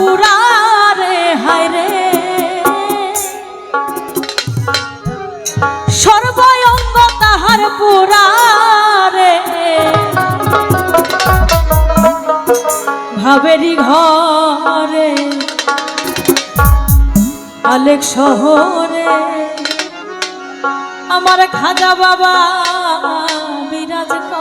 পুরা রে হায় রে। সর্বয়ঙ্গ তাহার পুরা রে ভাবেরি ঘরে, আলেক শহরে। আমার খাজা বাবা, বিরাজ কর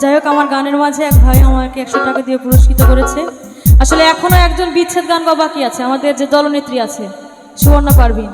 যাই হোক, আমার গানের মাঝে এক ভাই আমাকে একশো টাকা দিয়ে পুরস্কৃত করেছে। আসলে এখনও একজন বিচ্ছেদ গান বা বাকি আছে? আমাদের যে দলনেত্রী আছে, সুবর্ণা পারভিন।